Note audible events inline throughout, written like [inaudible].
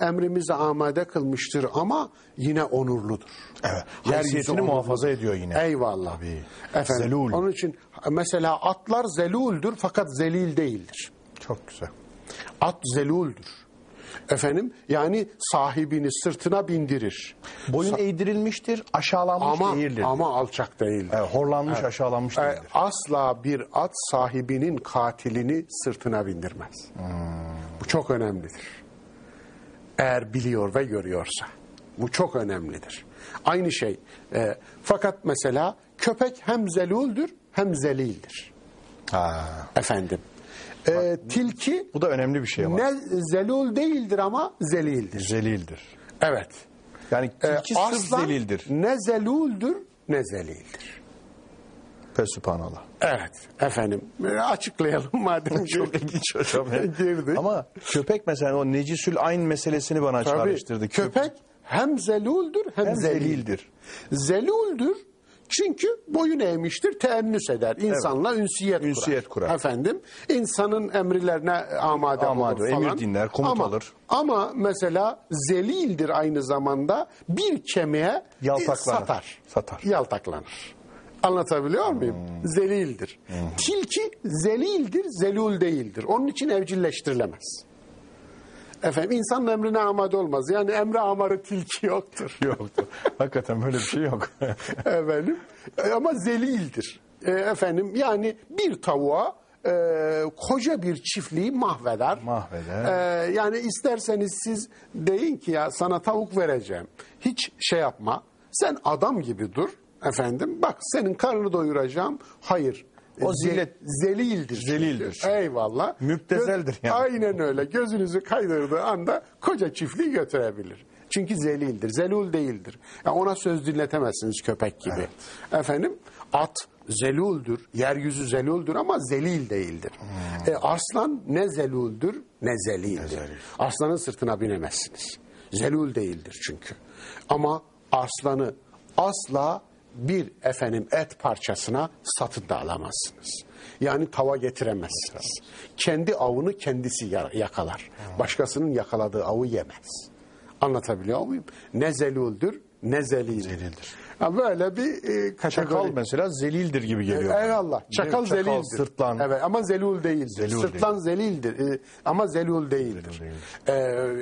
emrimizi amade kılmıştır ama yine onurludur. Evet. Haysiyetini onurludur. muhafaza ediyor yine. Eyvallah. Tabii. Efendim, Zelul. Onun için mesela atlar zeluldür fakat zelil değildir. Çok güzel. At zeluldür. Efendim yani sahibini sırtına bindirir. Boyun eğdirilmiştir, aşağılanmış Ama değildir. ama alçak değildir. Evet, horlanmış, aşağılanmış E, değildir. asla bir at sahibinin katilini sırtına bindirmez. Bu çok önemlidir. Eğer biliyor ve görüyorsa. Bu çok önemlidir. Aynı şey. E, fakat mesela köpek hem zeluldür hem zelildir. Ha. Efendim. E, tilki Bu da önemli bir şey ama. ne zelul değildir ama zelildir. Zelildir. Evet. Yani E, tilki sırf aslan zelildir. ne zeluldür ne zelildir. Fesubhanallah. Evet efendim açıklayalım [laughs] madem. Çok ilginç hocam. Girdik. Ama köpek mesela o necisül ayn meselesini bana Tabii, çağrıştırdı. köpek hem zeluldür hem, hem zelildir. zelildir. Zeluldür çünkü boyun eğmiştir, teennüs eder. İnsanla ünsiyet, Ünsiyet kurar. Efendim, insanın emirlerine amade, Amade, olur falan. emir dinler, komut ama, alır. Ama mesela zelildir aynı zamanda bir kemiğe satar. Satar. Yaltaklanır. Anlatabiliyor muyum? Zelildir. Tilki zelildir, zelul değildir. Onun için evcilleştirilemez. Efendim insanın emrine amade olmaz. Yani emre amarı tilki yoktur. [laughs] Yoktu. Hakikaten böyle bir şey yok. [laughs] efendim ama zelildir. E, efendim yani bir tavuğa e, koca bir çiftliği mahveder. Mahveder. E, yani isterseniz siz deyin ki ya sana tavuk vereceğim. Hiç şey yapma. Sen adam gibi dur. Efendim bak senin karnını doyuracağım. Hayır. O zillet- zelildir. Zelildir. Eyvallah. Müptezeldir yani. Aynen öyle. Gözünüzü kaydırdığı anda koca çiftliği götürebilir. Çünkü zelildir. Zelul değildir. Yani ona söz dinletemezsiniz köpek gibi. Efendim at zeluldür. Yeryüzü zeluldür ama zelil değildir. Hmm. E, arslan ne zeluldür ne zelildir. Aslanın sırtına binemezsiniz. Zelul değildir çünkü. Ama arslanı asla bir efendim et parçasına satın da alamazsınız. Yani tava getiremezsiniz. Kendi avını kendisi ya- yakalar. Başkasının yakaladığı avı yemez. Anlatabiliyor muyum? Ne zeluldür ne zelildir. Ha, böyle bir e, kategori. Çakal mesela zelildir gibi geliyor. Eyvallah. Çakal, Çakal, zelildir. sırtlan. Evet ama zelul değildir. Zelul sırtlan zelildir. Ee, ama zelul değildir. Ee,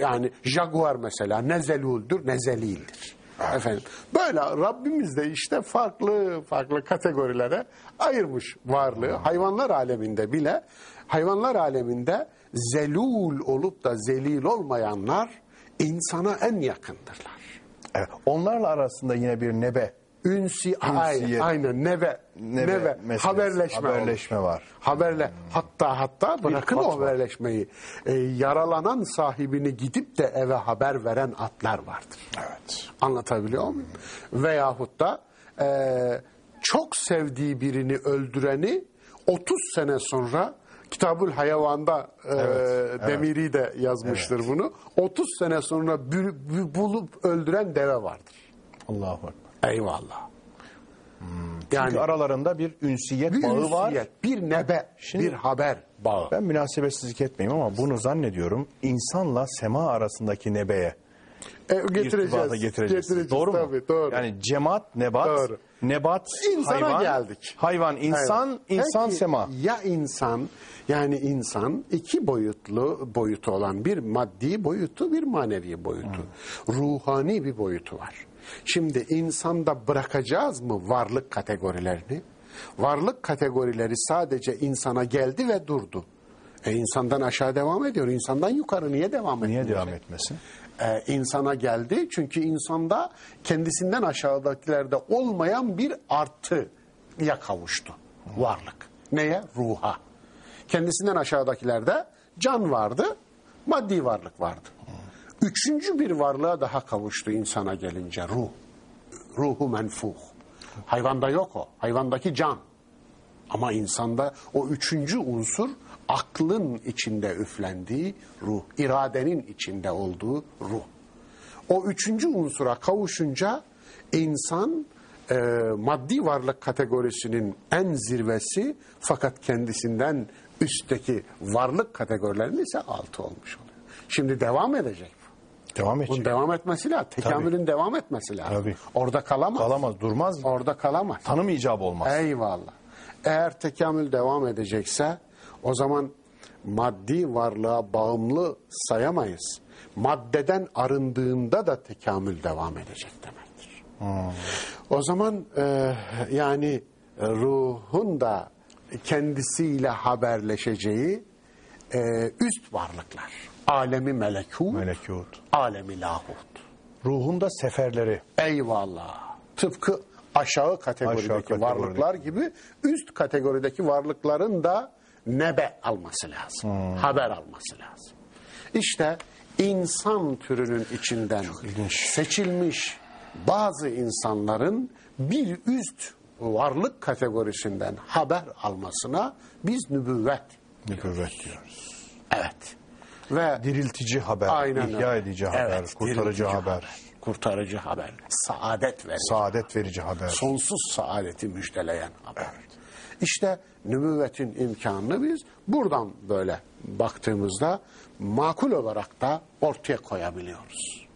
yani jaguar mesela ne zeluldür ne zelildir. Efendim böyle Rabbimiz de işte farklı farklı kategorilere ayırmış varlığı. Hayvanlar aleminde bile hayvanlar aleminde zelul olup da zelil olmayanlar insana en yakındırlar. Evet. Onlarla arasında yine bir nebe, Ünsi, Ünsiyet. aynen neve, Neve neve, meselesi, haberleşme, haberleşme olur. var. Haberle, hatta hatta bırakın o haberleşmeyi. Ee, yaralanan sahibini gidip de eve haber veren atlar vardır. Evet. Anlatabiliyor muyum? Veyahut da e, çok sevdiği birini öldüreni 30 sene sonra Kitabül Hayvan'da e, Demiri de yazmıştır bunu. 30 sene sonra bü- bü- bulup öldüren deve vardır. Allahu Ekber. Eyvallah. Çünkü aralarında bir ünsiyet bir bağı var. ünsiyet, bir nebe, Şimdi- bir haber bağı. Ben münasebetsizlik etmeyeyim ama bunu zannediyorum insanla sema arasındaki nebeye E, getireceğiz. irtibata getireceğiz. Doğru mu? Tabii, doğru. Yani cemaat, nebat, Doğru. nebat, İnsana hayvan, geldik. hayvan, insan, Evet. insan, Peki, sema. Ya insan yani insan iki boyutlu boyutu olan bir maddi boyutu bir manevi boyutu. Ruhani bir boyutu var. Şimdi insanda bırakacağız mı varlık kategorilerini? Varlık kategorileri sadece insana geldi ve durdu. E insandan aşağı devam ediyor. İnsandan yukarı niye devam ediyor? Niye devam etmesin? e, insana geldi. Çünkü insanda kendisinden aşağıdakilerde olmayan bir artıya kavuştu varlık. Neye? Ruha. Kendisinden aşağıdakilerde can vardı, maddi varlık vardı. Üçüncü bir varlığa daha kavuştu insana gelince ruh. Ruhu menfuh. Hayvanda yok o. Hayvandaki can. Ama insanda o üçüncü unsur aklın içinde üflendiği ruh, iradenin içinde olduğu ruh. O üçüncü unsura kavuşunca insan e, maddi varlık kategorisinin en zirvesi fakat kendisinden üstteki varlık kategorilerinin ise altı olmuş oluyor. Şimdi devam edecek. Devam Bunun edecek. devam etmesi lazım. Tekamülün devam etmesi lazım. Tabii. Orada kalamaz. Kalamaz, durmaz. Orada kalamaz. Tanım icabı olmaz. Eyvallah. Eğer tekamül devam edecekse o zaman maddi varlığa bağımlı sayamayız. Maddeden arındığında da tekamül devam edecek demektir. O zaman e, yani ruhun da kendisiyle haberleşeceği e, üst varlıklar. Alemi melekut, Melekut. alemi lahut. Ruhun da seferleri. Eyvallah. Tıpkı aşağı kategorideki Aşağı kategorideki. varlıklar gibi üst kategorideki varlıkların da nebe alması lazım. Haber alması lazım. İşte insan türünün içinden seçilmiş bazı insanların bir üst varlık kategorisinden haber almasına biz nübüvvet. Nübüvvet diyoruz. Evet. Ve Diriltici haber, Aynen ihya öyle. edici haber, Evet, kurtarıcı diriltici haber, Kurtarıcı haber. Saadet verici. saadet verici haber. sonsuz saadeti müjdeleyen haber. İşte nübüvvetin imkanını biz buradan böyle baktığımızda makul olarak da ortaya koyabiliyoruz.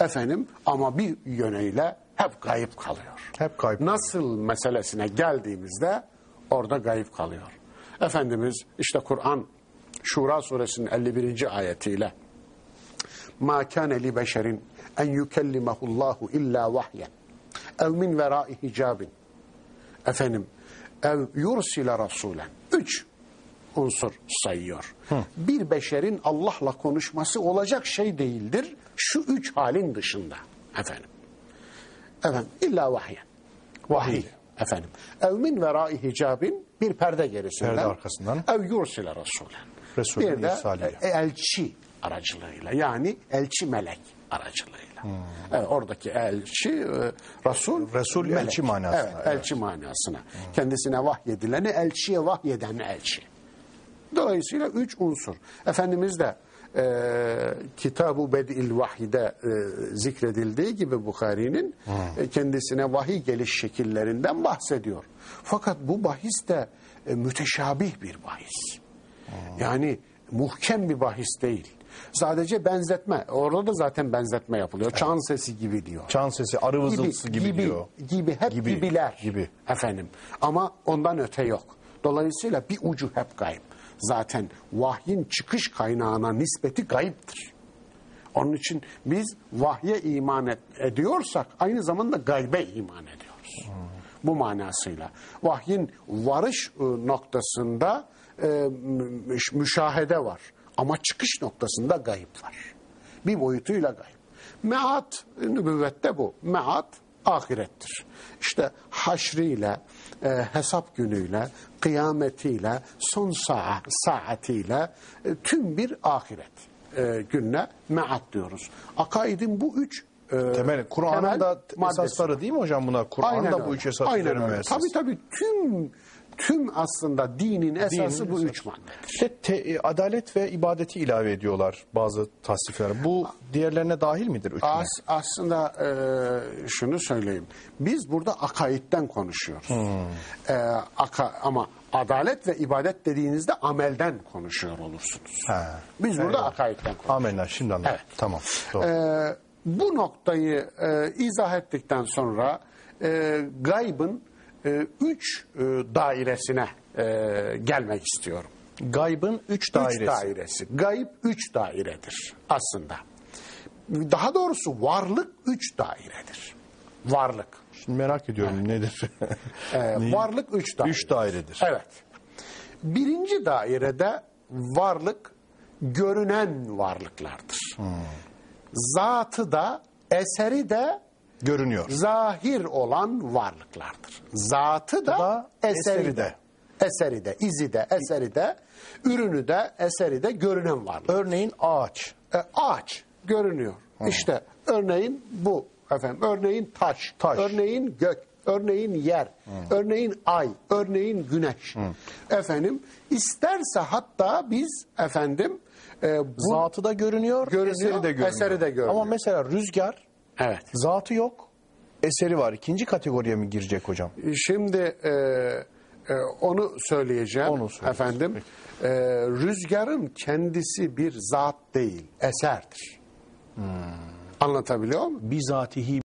Efendim ama bir yönüyle hep gayip kalıyor. Hep kayıp. Nasıl meselesine geldiğimizde orada gayip kalıyor. Efendimiz işte Kur'an Şura suresinin 51. ayetiyle kana li beşerin en yukellimehu Allahu illa vahyen ev min verai hicabin efendim ev yursile rasulen üç unsur sayıyor. Bir beşerin Allah'la konuşması olacak şey değildir. Şu üç halin dışında efendim. Efendim illa vahyen. Vahiy. Efendim. Ev min verai hicabin bir perde gerisinden. Perde arkasından. Ev yursile rasulen. Resulün bir de irsaliyle. e, elçi aracılığıyla yani elçi melek aracılığıyla. Evet, oradaki elçi e, Resul Resul elçi manasına, Evet, evet. elçi manasına. Kendisine vahyedileni elçiye vahyeden elçi. Dolayısıyla üç unsur. Efendimiz de e, Kitab-ı Bed'il Vahide e, zikredildiği gibi Bukhari'nin e, kendisine vahiy geliş şekillerinden bahsediyor. Fakat bu bahis de e, müteşabih bir bahis. Yani muhkem bir bahis değil. Sadece benzetme. Orada da zaten benzetme yapılıyor. Çan sesi gibi diyor. Çan sesi, arı vızıltısı gibi, diyor. Gibi, hep Gibi, gibiler. gibi. Efendim. Ama ondan öte yok. Dolayısıyla bir ucu hep gayb. Zaten vahyin çıkış kaynağına nispeti gayiptir. Onun için biz vahye iman et- ediyorsak aynı zamanda gaybe iman ediyoruz. Bu manasıyla. Vahyin varış e, noktasında mü- müşahede var. Ama çıkış noktasında gayip var. Bir boyutuyla gayb. Meat nübüvvette bu. Meat ahirettir. İşte haşriyle, e, hesap günüyle, kıyametiyle, son saa, saatiyle e, tüm bir ahiret e, gününe meat diyoruz. Akaidin bu üç e, Temel, Kur'an'ın da maddesi esasları değil mi hocam buna? Aynen Kur'an'da bu üç esas Aynen öyle. müesses. Tabii tabii tüm tüm aslında dinin esası bu esası. üç maddedir. İşte te- e, adalet ve ibadeti ilave ediyorlar bazı tasdifler. Bu diğerlerine dahil midir? Üçüne? As, aslında e, şunu söyleyeyim. Biz burada akaitten konuşuyoruz. E, aka, ama adalet ve ibadet dediğinizde amelden konuşuyor olursunuz. Ha. Biz burada Eyvallah. akaitten konuşuyoruz. Amenna şimdi anladım. Evet. Tamam. Doğru. Ee, bu noktayı e, izah ettikten sonra e, gaybın e, üç e, dairesine e, gelmek istiyorum. Gaybın üç dairesi. Üç dairesi. Gayb üç dairedir aslında. Daha doğrusu varlık üç dairedir. Varlık. Şimdi merak ediyorum nedir? [laughs] [laughs] Ee, varlık üç daire. Üç dairedir. Evet. Birinci dairede varlık görünen varlıklardır. Hmm. Zatı da eseri de Görünüyor. zahir olan varlıklardır. Zatı da, Da, eseri, eseri de. de. Eseri de, izi de, eseri de, ürünü de, eseri de görünen varlık. Örneğin ağaç. E, ağaç görünüyor. İşte örneğin bu efendim. Örneğin taş, Taş. örneğin gök, örneğin yer, örneğin ay, örneğin güneş. Efendim isterse hatta biz efendim e, bu Zatı da görünüyor, Görünüyor, eseri de görünüyor. eseri de görünüyor. Ama mesela rüzgar evet. zatı yok, eseri var. İkinci kategoriye mi girecek hocam? Şimdi e, e, onu söyleyeceğim Onu efendim. E, rüzgarın kendisi bir zat değil, eserdir. Anlatabiliyor muyum? bizatihi